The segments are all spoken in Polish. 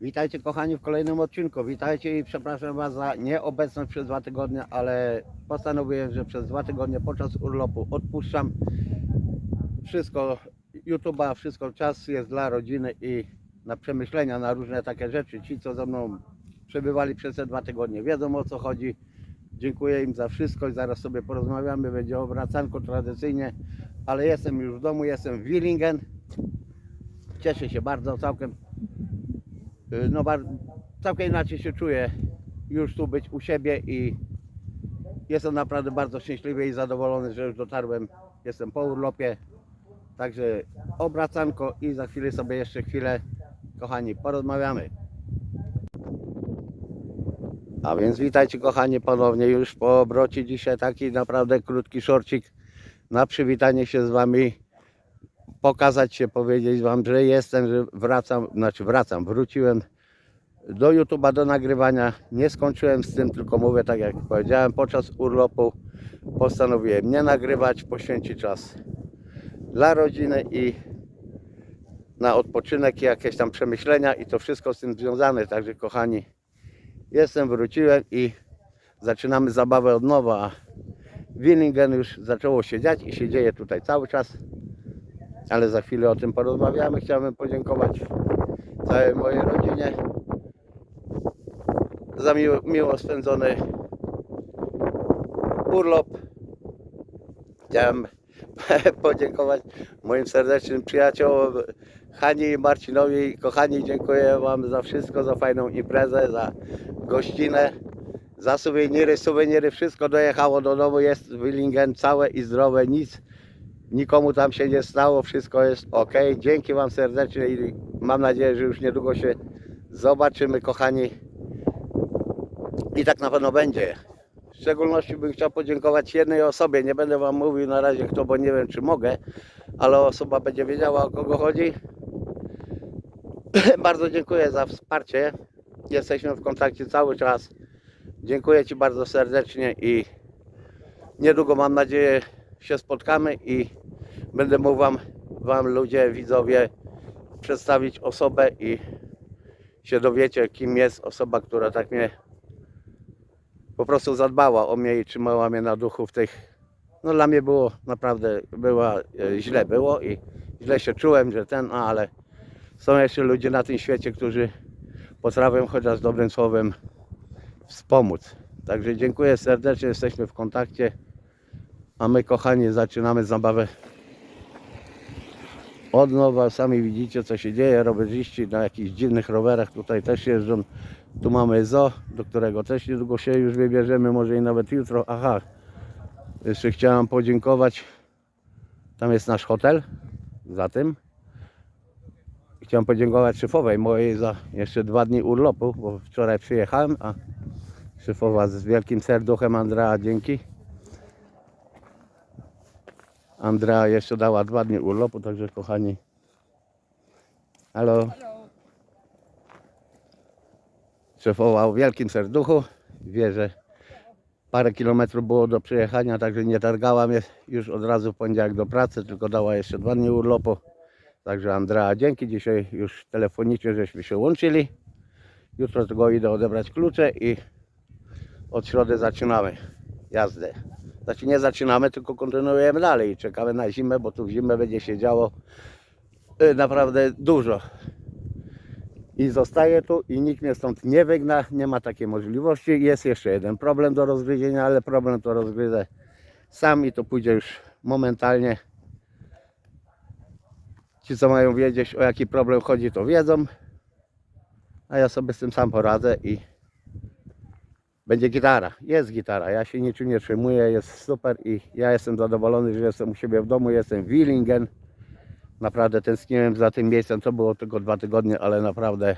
Witajcie kochani w kolejnym odcinku. Witajcie i przepraszam Was za nieobecność przez dwa tygodnie, ale postanowiłem, że przez dwa tygodnie podczas urlopu odpuszczam wszystko YouTube'a, wszystko czas jest dla rodziny i na przemyślenia, na różne takie rzeczy. Ci, co ze mną przebywali przez te dwa tygodnie, wiedzą o co chodzi. Dziękuję im za wszystko i zaraz sobie porozmawiamy. Będzie obracanko tradycyjnie, ale jestem już w domu, jestem w Willingen. Cieszę się bardzo, całkiem no bar- całkiem inaczej się czuję już tu być u siebie i jestem naprawdę bardzo szczęśliwy i zadowolony, że już dotarłem. Jestem po urlopie. Także obracanko i za chwilę sobie jeszcze chwilę, kochani, porozmawiamy. A więc witajcie kochani ponownie już po obrocie. Dzisiaj taki naprawdę krótki szorcik na przywitanie się z Wami pokazać się, powiedzieć Wam, że jestem, że wracam, znaczy wracam, wróciłem do YouTube'a, do nagrywania. Nie skończyłem z tym, tylko mówię tak jak powiedziałem, podczas urlopu postanowiłem nie nagrywać, poświęcić czas dla rodziny i na odpoczynek i jakieś tam przemyślenia i to wszystko z tym związane. Także kochani, jestem, wróciłem i zaczynamy zabawę od nowa. Willingen już zaczęło się dziać i się dzieje tutaj cały czas ale za chwilę o tym porozmawiamy. Chciałbym podziękować całej mojej rodzinie za miło, miło spędzony urlop. Chciałem podziękować moim serdecznym przyjaciołom Hani i Marcinowi. Kochani, dziękuję Wam za wszystko, za fajną imprezę, za gościnę, za suweniry. Suweniry, wszystko dojechało do domu, jest w Willingen całe i zdrowe, nic nikomu tam się nie stało, wszystko jest ok. Dzięki Wam serdecznie i mam nadzieję, że już niedługo się zobaczymy, kochani. I tak na pewno będzie. W szczególności bym chciał podziękować jednej osobie. Nie będę Wam mówił na razie kto, bo nie wiem czy mogę, ale osoba będzie wiedziała o kogo chodzi. bardzo dziękuję za wsparcie. Jesteśmy w kontakcie cały czas. Dziękuję Ci bardzo serdecznie i niedługo mam nadzieję się spotkamy i będę mógł wam, wam ludzie, widzowie przedstawić osobę i się dowiecie kim jest osoba, która tak mnie po prostu zadbała o mnie i trzymała mnie na duchu w tych no dla mnie było naprawdę była, e, źle było i źle się czułem, że ten, no, ale są jeszcze ludzie na tym świecie, którzy potrafią chociaż dobrym słowem wspomóc. Także dziękuję serdecznie, jesteśmy w kontakcie. A my kochani zaczynamy zabawę od nowa. Sami widzicie co się dzieje. Rowerzyści na jakichś dziwnych rowerach tutaj też jeżdżą. Tu mamy zo, do którego też niedługo się już wybierzemy, może i nawet jutro. Aha, jeszcze chciałem podziękować. Tam jest nasz hotel za tym. Chciałem podziękować szefowej mojej za jeszcze dwa dni urlopu, bo wczoraj przyjechałem, a szefowa z wielkim serduchem Andrea dzięki. Andrea jeszcze dała dwa dni urlopu, także kochani. Halo. Szefowa o wielkim serduchu. Wie, że parę kilometrów było do przejechania, także nie targała mnie już od razu w poniedziałek do pracy, tylko dała jeszcze dwa dni urlopu. Także Andrea, dzięki. Dzisiaj już telefonicznie żeśmy się łączyli. Jutro tylko idę odebrać klucze i od środy zaczynamy jazdę. Znaczy nie zaczynamy, tylko kontynuujemy dalej i czekamy na zimę, bo tu w zimę będzie się działo y, naprawdę dużo. I zostaję tu i nikt mnie stąd nie wygna, nie ma takiej możliwości. Jest jeszcze jeden problem do rozgryzienia, ale problem to rozgryzę sam i to pójdzie już momentalnie. Ci co mają wiedzieć o jaki problem chodzi to wiedzą, a ja sobie z tym sam poradzę i będzie gitara, jest gitara, ja się niczym nie przejmuję, jest super i ja jestem zadowolony, że jestem u siebie w domu, jestem w Willingen. Naprawdę tęskniłem za tym miejscem, to było tylko dwa tygodnie, ale naprawdę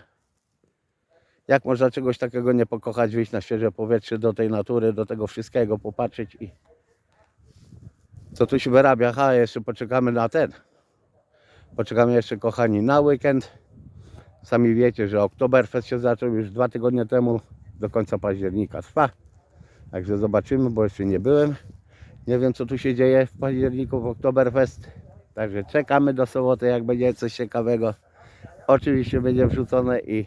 jak można czegoś takiego nie pokochać, wyjść na świeże powietrze, do tej natury, do tego wszystkiego popatrzeć i co tu się wyrabia. Aha, jeszcze poczekamy na ten. Poczekamy jeszcze kochani na weekend. Sami wiecie, że Oktoberfest się zaczął już dwa tygodnie temu do końca października trwa. Także zobaczymy, bo jeszcze nie byłem. Nie wiem co tu się dzieje w październiku w Oktoberfest. Także czekamy do soboty, jak będzie coś ciekawego. Oczywiście będzie wrzucone i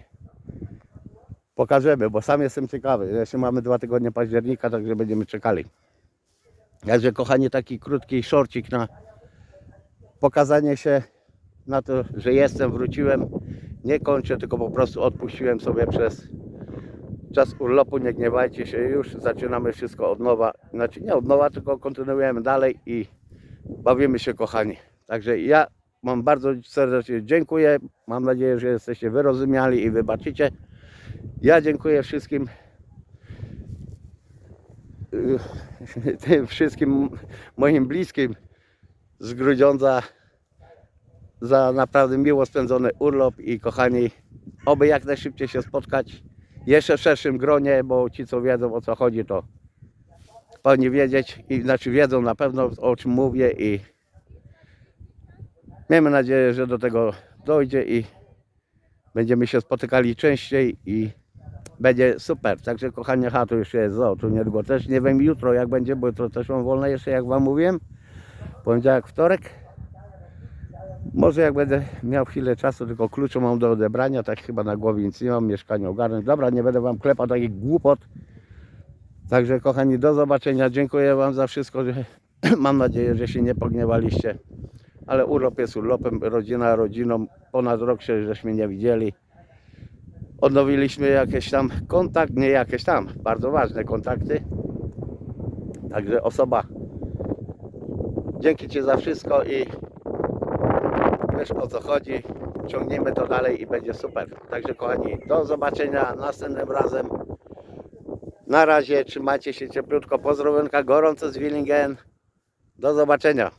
pokażemy, bo sam jestem ciekawy. Jeszcze mamy dwa tygodnie października, także będziemy czekali. Także kochani, taki krótki szorcik na pokazanie się na to, że jestem, wróciłem. Nie kończę, tylko po prostu odpuściłem sobie przez czas urlopu. Nie gniewajcie się, już zaczynamy wszystko od nowa. Znaczy nie od nowa, tylko kontynuujemy dalej i bawimy się, kochani. Także ja Wam bardzo serdecznie dziękuję. Mam nadzieję, że jesteście wyrozumiali i wybaczycie. Ja dziękuję wszystkim y, tym wszystkim moim bliskim z Grudziądza za naprawdę miło spędzony urlop i kochani, oby jak najszybciej się spotkać jeszcze w szerszym gronie, bo ci co wiedzą o co chodzi to powinni wiedzieć i znaczy wiedzą na pewno o czym mówię i miejmy nadzieję, że do tego dojdzie i będziemy się spotykali częściej i będzie super. Także kochani, aha, tu jeszcze jest zo, tu niedługo też, nie wiem jutro jak będzie, bo jutro też mam wolne jeszcze jak wam mówiłem. Poniedziałek, wtorek. Może jak będę miał chwilę czasu, tylko klucze mam do odebrania, tak chyba na głowie nic nie mam, mieszkanie ogarnąć. Dobra, nie będę wam klepał takich głupot. Także kochani, do zobaczenia. Dziękuję wam za wszystko, że mam nadzieję, że się nie pogniewaliście. Ale urlop jest urlopem, rodzina rodziną. Ponad rok się żeśmy nie widzieli. Odnowiliśmy jakieś tam kontakt, nie jakieś tam, bardzo ważne kontakty. Także osoba, dzięki Ci za wszystko i wiesz o co chodzi. Ciągniemy to dalej i będzie super. Także kochani, do zobaczenia następnym razem. Na razie, trzymajcie się cieplutko. Pozdrowionka gorąco z Willingen. Do zobaczenia.